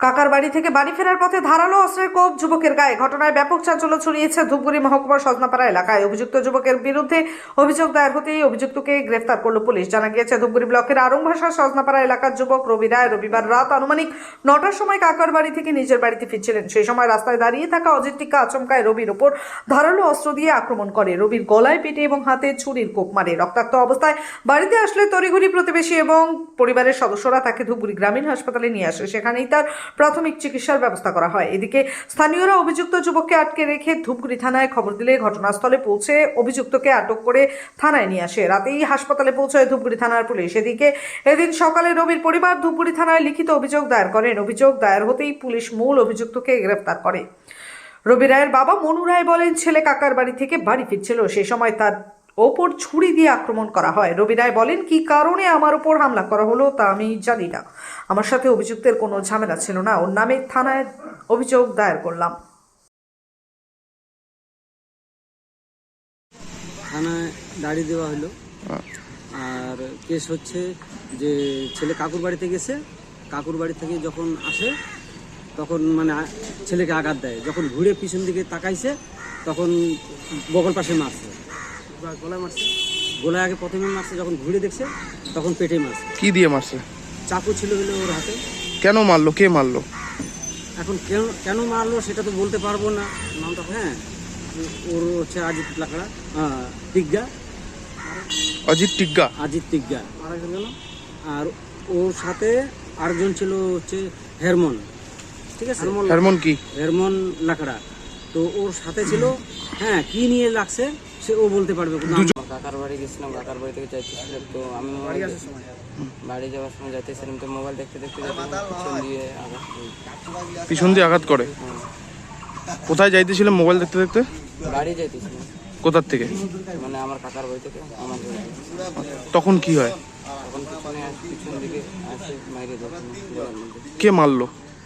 কাকার বাড়ি থেকে বাড়ি ফেরার পথে ধারালো অস্ত্রের কোপ যুবকের গায়ে। ঘটনায় ব্যাপক চাঞ্চল্য ছড়িয়েছে ধূপগুড়ি মহকুমার সজনাপাড়া এলাকায়। অভিযুক্ত যুবকের বিরুদ্ধে অভিযোগ দায়ের হতেই অভিযুক্তকে গ্রেফতার করল পুলিশ। জানা গিয়েছে, ধূপগুড়ি ব্লকের আরংভাষা সজনাপাড়া এলাকার যুবক রবি রায় রবিবার রাত আনুমানিক নটার সময় কাকার বাড়ি থেকে নিজের বাড়িতে ফিরছিলেন। সেই সময় রাস্তায় দাঁড়িয়ে থাকা অজিত টিকা আচমকায় রবির ওপর ধারালো অস্ত্র দিয়ে আক্রমণ করে। রবির গলায় পেটে এবং হাতে ছুরির কোপ মারে। রক্তাক্ত অবস্থায় বাড়িতে আসলে তড়িঘড়ি প্রতিবেশী এবং পরিবারের সদস্যরা তাকে ধূপগুড়ি গ্রামীণ হাসপাতালে নিয়ে আসে। সেখানেই তার প্রাথমিক চিকিৎসার ব্যবস্থা করা হয়। এদিকে স্থানীয়রা অভিযুক্ত যুবককে আটকে রেখে ধূপগুড়ি থানায় খবর দিলে ঘটনাস্থলে পৌঁছে অভিযুক্তকে আটক করে থানায় নিয়ে আসে। রাতেই হাসপাতালে পৌঁছায় ধূপগুড়ি থানার পুলিশ। এদিকে এদিন সকালে রবির পরিবার ধূপগুড়ি থানায় লিখিত অভিযোগ দায়ের করেন। অভিযোগ দায়ের হতেই পুলিশ মূল অভিযুক্তকে গ্রেফতার করে। রবি রায়ের বাবা মনু রায় বলেন, ছেলে কাকার বাড়ি থেকে বাড়ি ফিরছিল। সেই সময় তার ওপর ছুরি দিয়ে আক্রমণ করা হয়। রবি রায় বলেন, কি কারণে আমার ওপর হামলা করা হলো তা আমি জানি না। আমার সাথে অভিযুক্তের কোনো ঝামেলা ছিল না। ওর নামে থানায় অভিযোগ দায়ের করলাম। থানায় দাঁড়িয়ে দেওয়া হলো। আর কেস হচ্ছে যে ছেলে কাকুর বাড়িতে গেছে। কাকুর বাড়ি থেকে যখন আসে, তখন মানে ছেলেকে আঘাত দেয়। যখন ঘুরে পিছন দিকে তাকাইছে, তখন বগল পাশে মারছে। গলায় মারছে। গলায় আগে প্রথমে মারছে যখন ঘুরে দেখছে তখন পেটে মারছে। কি দিয়ে মারছে? চাকু ছিল বলে ওর হাতে। কেন মারলো? কে মারলো? এখন কেন কেন মারলো সেটা তো বলতে পারব না। নামটা হ্যাঁ ওর হচ্ছে আজিত লাকড়া দিগ্গা অজিত টিগ্গা আজিত তিগ্গা মারা গেল আর ওর সাথে আরেকজন ছিল হচ্ছে হেরমন। ঠিক আছে? হারমোন কি? হেরমন লাকড়া। তো ওর সাথে ছিল। হ্যাঁ কি নিয়ে লাগছে সে ও বলতে পারবে কাকার বাড়ি গেছিলাম কাকার বাড়ি থেকে যাইতেছিলাম তো আমি মোবাইল বাড়ি যাওয়ার সময় যাইতেছিলাম তো মোবাইল দেখতে দেখতে পিছন দিয়ে আঘাত পিছন দিয়ে আঘাত করে? কোথায় যাইতেছিলেন মোবাইল দেখতে দেখতে? বাড়ি যাইতেছিলাম। কোথার থেকে? মানে আমার কাকার বাড়ি থেকে আমার তখন কি হয়? তখন পিছনে পিছন দিকে আসে মাইরে কে মারলো?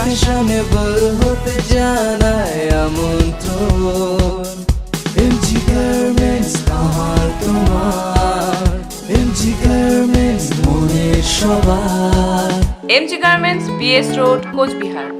ফ্যাশনেবল হতে জানায় আমন্ত্রণ। এমজি গার্মেন্টস আমার তোমার। এমজি গার্মেন্টস মনের সবার। MG garments BS road Cooch Behar.